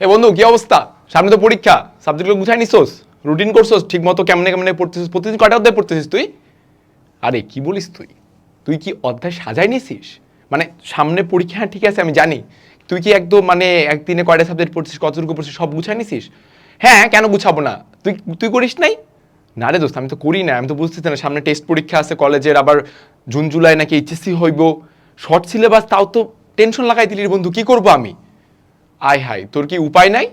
এ বন্ধু কি অবস্থা? সামনে তো পরীক্ষা। সাবজেক্টগুলো গুছাই নিছোস? রুটিন করছোস? ঠিক মতো কেমনে কেমনে পড়তেছিস? প্রতিদিন কয়টা অধ্যায় পড়তেছিস তুই? আরে কি বলিস তুই? তুই কি অধ্যায় সাজাই নিছিস মানে সামনে পরীক্ষা হ্যাঁ, ঠিক আছে আমি জানি। তুই কি একদম মানে একদিনে কয়টা সাবজেক্ট পড়ছিস কতটুকু পড়ছিস সব গুছাই নিছিস? হ্যাঁ কেন গুছাবো না? তুই তুই করিস নাই? না রে দোস্ত আমি তো করি না আমি তো বুঝতেছি না। সামনে টেস্ট পরীক্ষা আছে কলেজের আবার জুন জুলাই নাকি এইচএসসি হইব। শর্ট সিলেবাস তাও তো টেনশন লাগাই দিলি বন্ধু কি করব আমি? আয় হাই তোর কি উপায় নাই?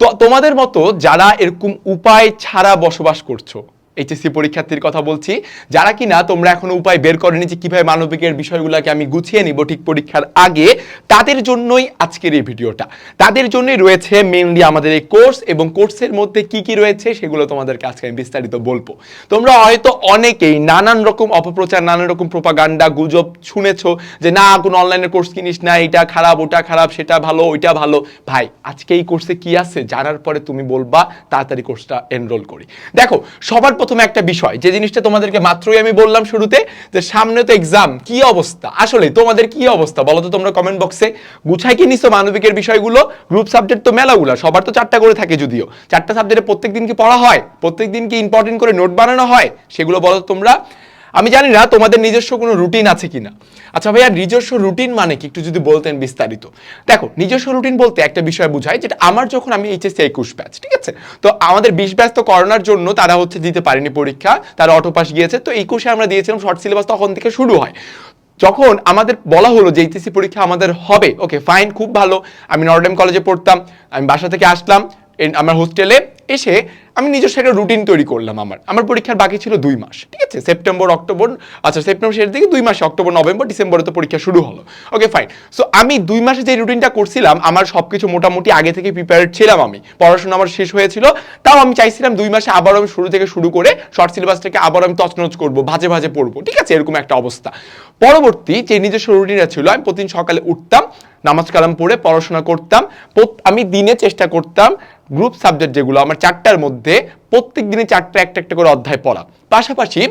তো তোমাদের মতো যারা এরকম উপায় ছাড়া বসবাস করছ এইচএসসি পরীক্ষার্থীর কথা বলছি। যারা কিনা তোমরা এখনও উপায় বের করেনি যে কীভাবে মানবিকের বিষয়গুলোকে আমি গুছিয়ে নিব ঠিক পরীক্ষার আগে, তাদের জন্যই আজকের এই ভিডিওটা। তাদের জন্যই রয়েছে মেনলি আমাদের এই কোর্স এবং কোর্সের মধ্যে কি কি রয়েছে সেগুলো তোমাদেরকে আজকে আমি বিস্তারিত বলব। তোমরা হয়তো অনেকেই নানান রকম অপপ্রচার, নানান রকম প্রোপাগান্ডা গুজব শুনেছো যে, না, কোনো অনলাইনের কোর্স কিনিস না, এটা খারাপ, ওটা খারাপ, সেটা ভালো, ওইটা ভালো। ভাই, আজকে এই কোর্সে কি আছে? জানার পরে তুমি বলবা, তাড়াতাড়ি কোর্সটা এনরোল করি। দেখো, সবার প্রথমে একটা বিষয়, যে জিনিসটা তোমাদেরকে মাত্রই আমি বললাম শুরুতে, যে সামনে তো এক্সাম কি অবস্থা? আসলে তোমাদের কি অবস্থা? বলো তো তোমরা কমেন্ট বক্সে গুছাই কি নিছো মানবিকের বিষয়গুলো? গ্রুপ সাবজেক্ট তো মেলাগুলো, সবার তো চারটা করে থাকে যদিও। চারটা সাবজেক্টে প্রত্যেক দিন কি পড়া হয়? প্রত্যেক দিন কি ইম্পর্টেন্ট করে নোট বানানো হয়? সেগুলো বলো তোমরা। আমি জানি না তোমাদের নিজস্ব কোনো রুটিন আছে কিনা। আচ্ছা ভাইয়া, নিজস্ব রুটিন মানে কি? একটু যদি বলতেন বিস্তারিত। দেখো, নিজস্ব রুটিন বলতে একটা বিষয় বোঝায় যেটা আমার যখন আমি এইচএসসি একুশ ব্যাচ ঠিক আছে? তো আমাদের বিশ ব্যাচ তো করোনার জন্য তারা হচ্ছে দিতে পারেনি পরীক্ষা, তারা অটো পাস গিয়েছে, তো একুশে আমরা দিয়েছিলাম শর্ট সিলেবাস তখন থেকে শুরু হয়। যখন আমাদের বলা হলো যে এইচএসসি পরীক্ষা আমাদের হবে ওকে ফাইন খুব ভালো, আমি নর্ডেম কলেজে পড়তাম, আমি বাসা থেকে আসলাম আমার হোস্টেলে এসে আমি নিজস্ব একটা রুটিন তৈরি করলাম আমার। আমার পরীক্ষার বাকি ছিল দুই মাস, ঠিক আছে? সেপ্টেম্বর অক্টোবর আচ্ছা সেপ্টেম্বর শেষের দিকে দুই মাসে অক্টোবর নভেম্বর ডিসেম্বরে তো পরীক্ষা শুরু হলো। ওকে ফাইন সো আমি দুই মাসে যে রুটিনটা করছিলাম, আমার সব কিছু মোটামুটি আগে থেকে প্রিপেয়ার ছিলাম আমি। পড়াশোনা আমার শেষ হয়েছিল, তাও আমি চাইছিলাম দুই মাসে আবার আমি শুরু থেকে শুরু করে শর্ট সিলেবাসটাকে আবার আমি তছনছ করব, ভাজে ভাজে পড়ব, ঠিক আছে? এরকম একটা অবস্থা। পরবর্তী যে নিজস্ব রুটিনটা ছিল, আমি প্রতিদিন সকালে উঠতাম, নামাজ কালাম পড়ে পড়াশোনা করতাম আমি দিনে চেষ্টা করতাম গ্রুপ সাবজেক্ট যেগুলো, আমার চারটার মধ্যে প্রত্যেক দিনে চারটা একটা একটা করে অধ্যায় পড়া। পাশাপাশি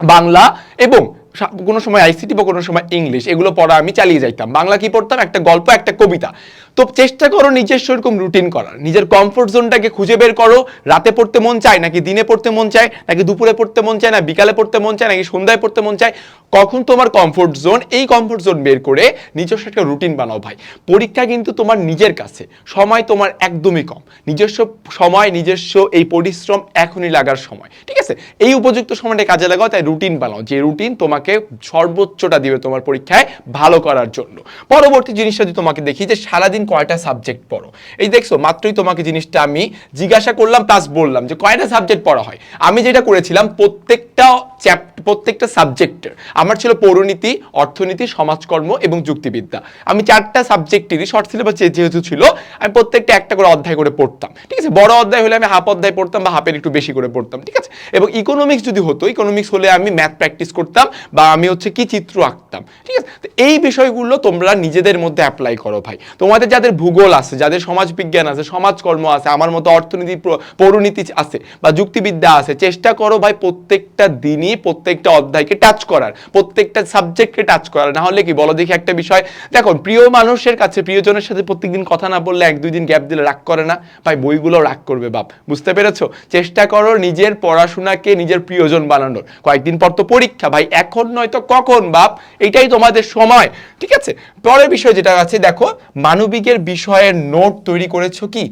বাংলা এবং কোনো সময় আইসিটি বা কোনো সময় ইংলিশ এগুলো পড়া আমি চালিয়ে যাইতাম। বাংলা কি পড়তাম? একটা গল্প, একটা কবিতা। তো চেষ্টা করো নিজস্ব এরকম রুটিন করার। নিজের কমফোর্ট জোনটাকে খুঁজে বের করো। রাতে পড়তে মন চায় নাকি দিনে পড়তে মন চায়? নাকি দুপুরে পড়তে মন চায়? না বিকালে পড়তে মন চায়? নাকি সন্ধ্যায় পড়তে মন চায়? কখন তোমার কমফোর্ট জোন এই কমফোর্ট জোন বের করে নিজস্ব একটা রুটিন বানাও ভাই। পরীক্ষা কিন্তু তোমার নিজের কাছে। সময় তোমার একদমই কম। নিজস্ব সময়, নিজস্ব এই পরিশ্রম এখনই লাগার সময়। ঠিক আছে? এই উপযুক্ত সময়টা কাজে লাগাও, তাই রুটিন বানাও। যে রুটিন তোমাকে সর্বোচ্চটা দিবে তোমার পরীক্ষায় ভালো করার জন্য। পরবর্তী জিনিসটা যদি তোমাকে দেখি যে সারাদিন কয়টা সাবজেক্ট পড়ো? এই দেখছ, মাত্রই তোমাকে জিনিসটা আমি জিজ্ঞাসা করলাম প্লাস বললাম যে কয়টা সাবজেক্ট পড়া হয়? আমি যেটা করেছিলাম, প্রত্যেকটা চ্যাপ্টার প্রত্যেকটা সাবজেক্টের, আমার ছিল পৌরনীতি, অর্থনীতি, সমাজকর্ম এবং যুক্তিবিদ্যা। আমি চারটা সাবজেক্টেরই শর্ট সিলেবাস যেহেতু ছিল, আমি প্রত্যেকটা একটা করে অধ্যায় করে পড়তাম। ঠিক আছে? বড় অধ্যায় হলে আমি হাফ অধ্যায় পড়তাম বা হাফের একটু বেশি করে পড়তাম। ঠিক আছে? এবং ইকোনমিক্স যদি হতো ইকোনমিক্স হলে আমি ম্যাথ প্র্যাকটিস করতাম বা আমি হচ্ছে কি চিত্র আঁকতাম, ঠিক আছে? এই বিষয়গুলো তোমরা নিজেদের মধ্যে অ্যাপ্লাই করো ভাই। তোমাদের যাদের ভূগোল আছে, যাদের সমাজবিজ্ঞান আছে, সমাজকর্ম আছে, আমার মতো অর্থনীতি প্র- পৌরনীতি আছে বা যুক্তিবিদ্যা আছে, চেষ্টা করো ভাই প্রত্যেকটা দিনই প্রত্যেকটা অধ্যায়কে টাচ করার, প্রত্যেকটা সাবজেক্টকে টাচ করার। না হলে কি, বলো দেখি একটা বিষয়, দেখো, প্রিয় মানুষের কাছে, প্রিয়জনের সাথে প্রত্যেকদিন কথা না বললে এক দুই দিন গ্যাপ দিলে রাগ করে না। ভাই, বইগুলো রাগ করবে বাপ, বুঝতে পেরেছ? চেষ্টা করো নিজের পড়াশোনাকে নিজের প্রিয়জন বানানোর। কয়েকদিন পর তো পরীক্ষা, ভাই, এখন নয় তো কখন, বাপ? এটাই তোমাদের সময়। ঠিক আছে? পরের বিষয় যেটা আছে, দেখো, মানবিকের বিষয়ের নোট তৈরি করেছ কি?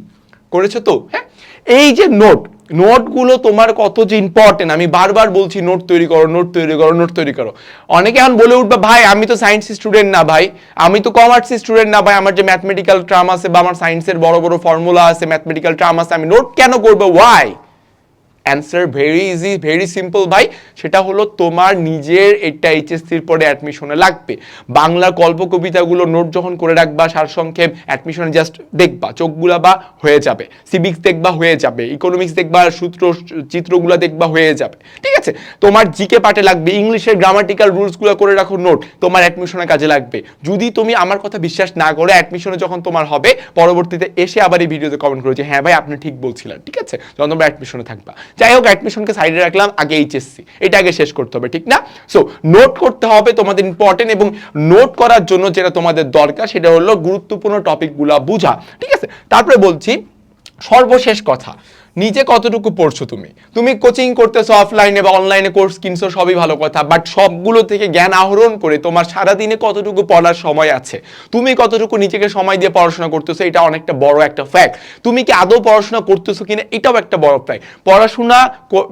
করেছ তো? হ্যাঁ? এই যে নোট, নোটগুলো তোমার কত যে ইম্পর্টেন্ট আমি বারবার বলছি, নোট তৈরি করো, নোট তৈরি করো, নোট তৈরি করো। অনেকে এখন বলে উঠবে, ভাই, আমি তো সায়েন্স স্টুডেন্ট না, ভাই। আমি তো কমার্স স্টুডেন্ট না, ভাই। আমার যে ম্যাথমেটিক্যাল ট্রাম আছে বা আমার সায়েন্সের বড় বড় ফর্মুলা আছে ম্যাথমেটিক্যাল ট্রাম আছে, আমি নোট কেন করব? Why answer very easy very simple ভাই। সেটা হলো তোমার নিজের এটা এইচএসসির পরে অ্যাডমিশনে লাগবে। বাংলা গল্প কবিতাগুলো নোট যখন করে রাখবা, সারসংক্ষেপ অ্যাডমিশনে জাস্ট দেখবা, চোখগুলা বা হয়ে যাবে। সিভিক্স দেখবা হয়ে যাবে ইকোনমিক্স দেখবা, সূত্র, চিত্রগুলো দেখবা হয়ে যাবে। ঠিক আছে? তোমার জিকে পার্টে লাগবে ইংলিশের গ্রামাটিক্যাল রুলসগুলো করে রাখো নোট তোমার অ্যাডমিশনের কাজে লাগবে। যদি তুমি আমার কথা বিশ্বাস না করে অ্যাডমিশনে যখন তোমার হবে, পরবর্তীতে এসে আবার এই ভিডিওতে কমেন্ট করো যে হ্যাঁ ভাই, আপনি ঠিক বলছিলেন। ঠিক আছে? যখন তোমরা অ্যাডমিশনে থাকবা। যাই হোক অ্যাডমিশনকে সাইডে রাখলাম, আগে এইচএসসি এটা আগে শেষ করতে হবে, ঠিক না? সো নোট করতে হবে তোমাদের ইম্পর্টেন্ট এবং নোট করার জন্য যেটা তোমাদের দরকার, সেটা হলো গুরুত্বপূর্ণ টপিকগুলো বুঝা, ঠিক আছে? তারপরে বলছি, সর্বশেষ কথা। নিজে কতটুকু পড়ছো তুমি? তুমি কোচিং করতেছো অফলাইনে বা অনলাইনে কোর্স কিনছো, সবই ভালো কথা বাট সবগুলো থেকে জ্ঞান আহরণ করে তোমার সারাদিনে কতটুকু পড়ার সময় আছে? তুমি কতটুকু নিজেকে সময় দিয়ে পড়াশোনা করতেছো, এটা অনেকটা বড় একটা ফ্যাক্ট তুমি কি আদৌ পড়াশোনা করতেছো কিনা, এটাও একটা বড় ফ্যাক্ট পড়াশোনা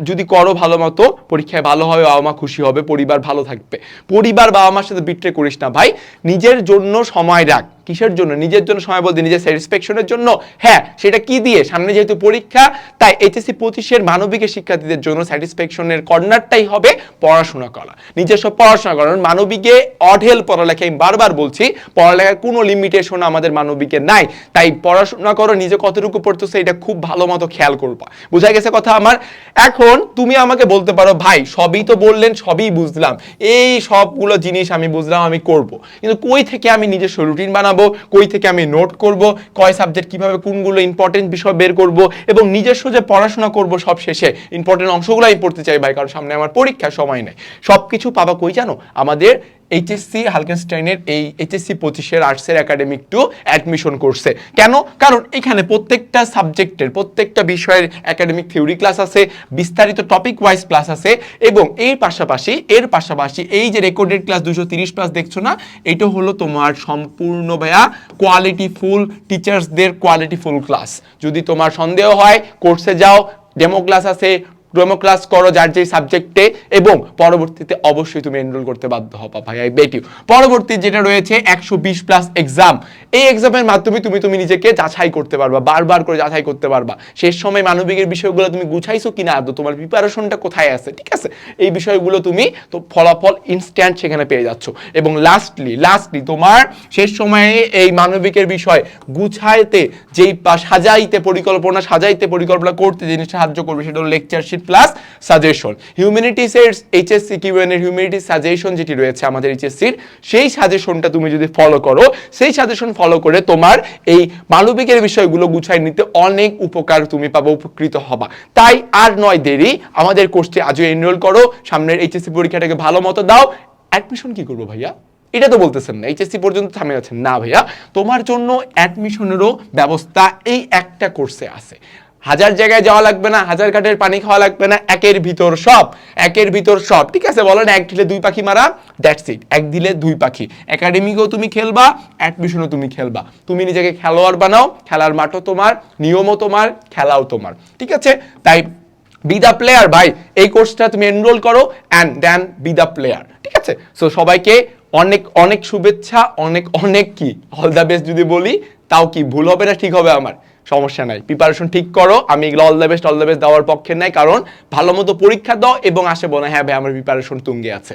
যদি করো ভালো মতো, পরীক্ষায় ভালো হবে, বাবা মা খুশি হবে, পরিবার ভালো থাকবে। পরিবার বাবা মার সাথে বিট্রে করিস না, ভাই। নিজের জন্য সময় রাখ। কিসের জন্য? নিজের জন্য সময় বলতে, নিজের স্যাটিসফ্যাকশনের জন্য? হ্যাঁ সেটা কি দিয়ে? সামনে যেহেতু পরীক্ষা, তাই এইচএসসি পঁচিশের মানবিকের শিক্ষার্থীদের জন্য স্যাটিসফ্যাকশনের কর্নারটাই হবে পড়াশোনা করা। নিজস্ব পড়াশোনা করা। মানবিকে অঢেল পড়ালেখা আমি বারবার বলছি, পড়ালেখার কোনো লিমিটেশন আমাদের মানবিকে নাই। তাই পড়াশোনা করো, নিজে কতটুকু পড়তেছো, এটা খুব ভালো মতো খেয়াল করবা। বুঝা গেছে কথা আমার? এখন তুমি আমাকে বলতে পারো, ভাই, সবই তো বললেন, সবই বুঝলাম। এই সবগুলো জিনিস আমি বুঝলাম, আমি করব। কিন্তু কই থেকে আমি নিজস্ব রুটিন বানাবো? কই থেকে আমি নোট করব, কয় সাবজেক্ট কীভাবে কোনগুলো ইম্পর্টেন্ট বিষয় বের করব এবং নিজস্ব যে পড়াশোনা করব সব শেষে ইম্পর্টেন্ট অংশগুলো আমি পড়তে চাই ভাই, কারণ সামনে আমার পরীক্ষার সময় নেই। সব কিছু পাবা কই জানো? আমাদের এইচএসসি হালকেনস্টাইনের এই এইচএসসি পঁচিশের আর্টসের একাডেমিক টু অ্যাডমিশন করছে কেন? কারণ এখানে প্রত্যেকটা সাবজেক্টের প্রত্যেকটা বিষয়ের একাডেমিক থিওরি ক্লাস আছে, বিস্তারিত টপিক ওয়াইজ ক্লাস আছে, এবং এর পাশাপাশি এর পাশাপাশি এই যে রেকর্ডেড ক্লাস দুশো তিরিশ প্লাস দেখছ না, এটা হলো তোমার সম্পূর্ণ ভাইয়া কোয়ালিটি ফুল টিচার্সদের কোয়ালিটি ফুল ক্লাস যদি তোমার সন্দেহ হয় কোর্সে যাও ডেমো ক্লাস আছে ডেমো ক্লাস করো যার যে সাবজেক্টে এবং পরবর্তীতে অবশ্যই তুমি এনরোল করতে বাধ্য হবা ভাই আই বেট ইউ পরবর্তী যেটা রয়েছে, একশো বিশ প্লাস এক্সাম এই এক্সামের মাধ্যমে তুমি তুমি নিজেকে যাচাই করতে পারবা, বারবার করে যাচাই করতে পারবা। শেষ সময় মানবিকের বিষয়গুলো তুমি গুছাইছো কিনা আদৌ তোমার প্রিপারেশনটা কোথায় আছে, ঠিক আছে? এই বিষয়গুলো তুমি তো ফলাফল ইনস্ট্যান্ট সেখানে পেয়ে যাচ্ছ। এবং লাস্টলি লাস্টলি তোমার শেষ সময়ে এই মানবিকের বিষয় গুছাইতে, যেই সাজাইতে পরিকল্পনা সাজাইতে পরিকল্পনা করতে জিনিস সাহায্য করবে, সেটা হলো লেকচারশিট প্লাস সাজেশন হিউম্যানিটিসের এইচএসসি কিউএনের হিউম্যানিটি সাজেশন যেটি রয়েছে আমাদের এইচএসসির সেই সাজেশনটা তুমি যদি ফলো করো, সেই সাজেশন ফলো করে তোমার এই মানবিকের বিষয়গুলো গুছাই নিতে অনেক উপকার তুমি পাবো, উপকৃত হবা। তাই আর নয় দেরি, আমাদের কোর্সটি আজও এনরোল করো, সামনের এইচএসসি পরীক্ষাটাকে ভালো মতো দাও। অ্যাডমিশন কি করব ভাইয়া? এটা তো বলতেছেন না এইচএসসি পর্যন্ত থামে আছেন। না ভাইয়া, তোমার জন্য অ্যাডমিশনেরও ব্যবস্থা এই একটা কোর্সে আছে। হাজার জায়গায় যাওয়া লাগবে না, হাজার ঘাটের পানি খাওয়া লাগবে না, একের ভিতর সব, একের ভিতর সব। ঠিক আছে, বলো না, এক ঢিলে দুই পাখি মারা দ্যাটস ইট এক দিলে দুই পাখি। একাডেমিকেও তুমি খেলবা, অ্যাডমিশনও তুমি খেলবা। তুমি নিজেকে খেলোয়াড় বানাও, খেলার মাঠও তোমার, নিয়মও তোমার, খেলাও তোমার। ঠিক আছে? তাই বি দ্য প্লেয়ার ভাই। এই কোর্সটা তুমি এনরোল করো and then be the player ঠিক আছে? সো সবাইকে অনেক অনেক শুভেচ্ছা, অনেক অনেক কি? অল দ্য বেস্ট যদি বলি, তাও কি ভুল হবে না, ঠিক হবে আমার। সমস্যা নাই। প্রিপারেশন ঠিক করো, আমি এগুলো all the best all the best দেওয়ার পক্ষে নাই, কারণ ভালো মতো পরীক্ষা দাও এবং আসে বলে হ্যাঁ ভাই, আমার প্রিপারেশন তুঙ্গে আছে।